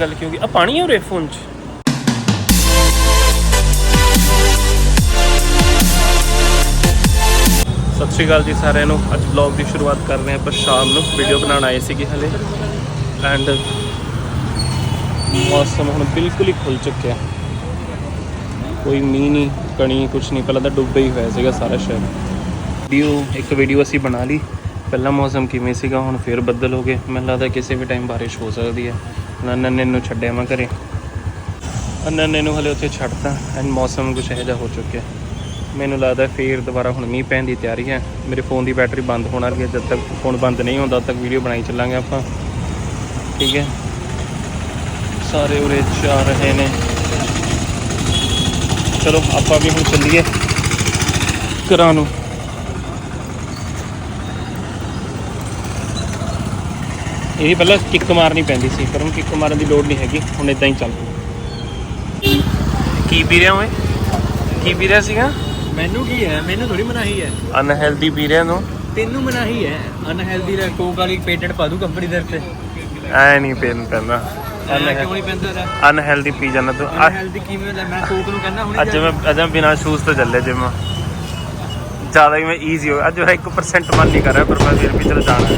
ਗੱਲ ਕਿਉਂਕਿ ਆ ਪਾਣੀ ਹੈ ਉਰੇ ਫੋਨ 'ਚ। ਸਤਿ ਸ਼੍ਰੀ ਅਕਾਲ ਜੀ ਸਾਰਿਆਂ ਨੂੰ। ਅੱਜ ਵਲੌਗ ਦੀ ਸ਼ੁਰੂਆਤ ਕਰ ਰਹੇ ਆਪਾਂ ਸ਼ਾਮ ਨੂੰ। ਵੀਡੀਓ ਬਣਾਉਣ ਆਏ ਸੀਗੇ ਹਲੇ। ਐਂਡ ਮੌਸਮ ਹੁਣ ਬਿਲਕੁਲ ਹੀ ਖੁੱਲ ਚੁੱਕਿਆ। ਕੋਈ ਮੀਂਹ ਨਹੀਂ, ਕਣੀ ਕੁਛ ਨਹੀਂ। ਪਹਿਲਾਂ ਤਾਂ ਡੁੱਬੇ ਹੀ ਹੋਇਆ ਸੀਗਾ ਸਾਰਾ ਸ਼ਹਿਰ। ਵੀਡੀਓ ਇੱਕ ਵੀਡੀਓ ਅਸੀਂ ਬਣਾ ਲਈ। ਪਹਿਲਾਂ ਮੌਸਮ ਕਿਵੇਂ ਸੀਗਾ, ਹੁਣ ਫੇਰ ਬੱਦਲ ਹੋ ਗਏ। ਮੈਨੂੰ ਲੱਗਦਾ ਕਿਸੇ ਵੀ ਟਾਈਮ ਬਾਰਿਸ਼ ਹੋ ਸਕਦੀ ਹੈ। ਹੁਣ ਨੰਨੇ ਨੂੰ ਛੱਡਿਆ ਮੈਂ ਘਰੇ। ਨੰਨੇ ਨੂੰ ਹਲੇ ਉੱਥੇ ਛੱਡਤਾ ਐਂਡ ਮੌਸਮ ਕੁਛ ਇਹੋ ਜਿਹਾ ਹੋ ਚੁੱਕਿਆ। ਮੈਨੂੰ ਲੱਗਦਾ ਫੇਰ ਦੁਬਾਰਾ ਹੁਣ ਮੀਂਹ ਪੈਣ ਦੀ ਤਿਆਰੀ ਹੈ। ਮੇਰੇ ਫੋਨ ਦੀ ਬੈਟਰੀ ਬੰਦ ਹੋਣ ਵਾਲੀ ਹੈ। ਜਦ ਤੱਕ ਫੋਨ ਬੰਦ ਨਹੀਂ ਹੁੰਦਾ, ਤਦ ਤੱਕ ਵੀਡੀਓ ਬਣਾਈ ਚੱਲਾਂਗੇ ਆਪਾਂ। ਠੀਕ ਹੈ? ਸਾਰੇ ਉਰੇ ਜਾ ਰਹੇ ਨੇ। ਚਲੋ, ਆਪਾਂ ਵੀ ਹੁਣ ਚੱਲੀਏ ਘਰਾਂ ਨੂੰ। ਇਹ ਪਹਿਲਾਂ ਕਿੱਕ ਮਾਰਨੀ ਪੈਂਦੀ ਸੀ ਪਰ ਹੁਣ ਕਿੱਕ ਮਾਰਨ ਦੀ ਲੋੜ ਨਹੀਂ ਹੈਗੀ ਹੁਣ ਇਦਾਂ ਹੀ ਚੱਲ ਕੀ ਪੀ ਰਿਹਾ ਓਏ? ਕੀ ਪੀ ਰਿਹਾ ਸੀਗਾ? ਮੈਨੂੰ ਕੀ ਹੈ? ਮੈਨੂੰ ਥੋੜੀ ਮਨਾਹੀ ਹੈ। ਅਨਹੈਲਦੀ ਪੀ ਰਿਹਾ ਨੂੰ ਤੈਨੂੰ ਮਨਾਹੀ ਹੈ। ਅਨਹੈਲਦੀ ਦਾ ਕੋਕ ਵਾਲੀ ਪੇਟੈਂਟ ਪਾ ਦੂ ਕੰਪਨੀ ਦੇ ਉੱਤੇ ਐ ਨਹੀਂ ਪੀਣ ਪੈਂਦਾ। ਅਨਹੈਲਦੀ ਪੀ ਜਾਂਦਾ ਤੂੰ। ਅਨਹੈਲਦੀ ਕਿਵੇਂ ਹੁੰਦਾ? ਮੈਂ ਕੋਕ ਨੂੰ ਕਹਿੰਦਾ ਹੁਣੇ ਅੱਜ ਮੈਂ ਅੱਜ ਮੈਂ ਬਿਨਾਂ ਸ਼ੂਜ਼ ਤੋਂ ਚੱਲੇ ਜਿਮ ਜ਼ਿਆਦਾ ਹੀ ਮੈਂ ਈਜ਼ੀ ਹੋ ਅੱਜ ਮੈਂ 1% ਮਨ ਨਹੀਂ ਕਰ ਰਿਹਾ ਪਰ ਮੈਂ ਫਿਰ ਵੀ ਚਲ ਜਾਣਾ।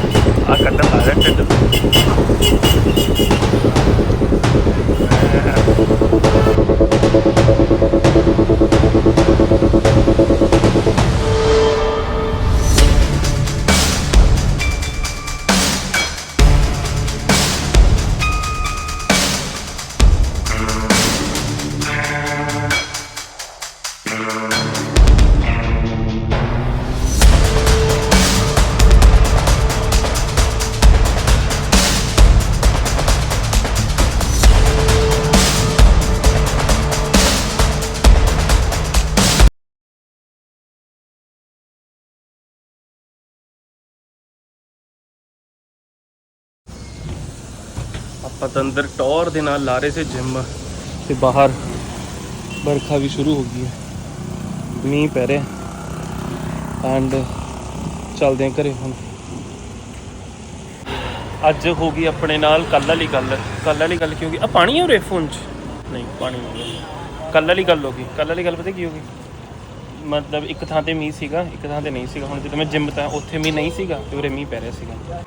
ਆਪਾਂ ਅੰਦਰ ਟੌਰ ਦੇ ਨਾਲ ਲਾ ਰਹੇ ਸੀ ਜਿਮ ਤੇ ਬਾਹਰ ਬਰਖਾ ਵੀ ਸ਼ੁਰੂ ਹੋ ਗਈ ਹੈ। ਮੀਂਹ ਪੈ ਰਿਹਾ ਐਂਡ ਚੱਲਦੇ ਹਾਂ ਘਰੇ ਹੁਣ। ਅੱਜ ਹੋ ਗਈ ਆਪਣੇ ਨਾਲ ਕੱਲ ਵਾਲੀ ਗੱਲ। ਕੱਲ ਵਾਲੀ ਗੱਲ ਕੀ ਹੋ ਗਈ? ਆ ਪਾਣੀ ਹੈ ਉਰੇ ਫੋਨ 'ਚ? ਨਹੀਂ, ਪਾਣੀ ਨਹੀਂ ਕੱਲ ਵਾਲੀ ਗੱਲ ਹੋ ਗਈ। ਕੱਲ ਵਾਲੀ ਗੱਲ ਪਤਾ ਕੀ ਹੋ ਗਈ? ਮਤਲਬ ਇੱਕ ਥਾਂ ਤੇ ਮੀਂਹ ਸੀਗਾ, ਇੱਕ ਥਾਂ ਤੇ ਨਹੀਂ ਸੀਗਾ। ਹੁਣ ਜਦੋਂ ਮੈਂ ਜਿੰਮ ਤਾਂ ਉੱਥੇ ਮੀਂਹ ਨਹੀਂ ਸੀਗਾ ਤੇ ਉਰੇ ਮੀਂਹ ਪੈ ਰਿਹਾ ਸੀਗਾ।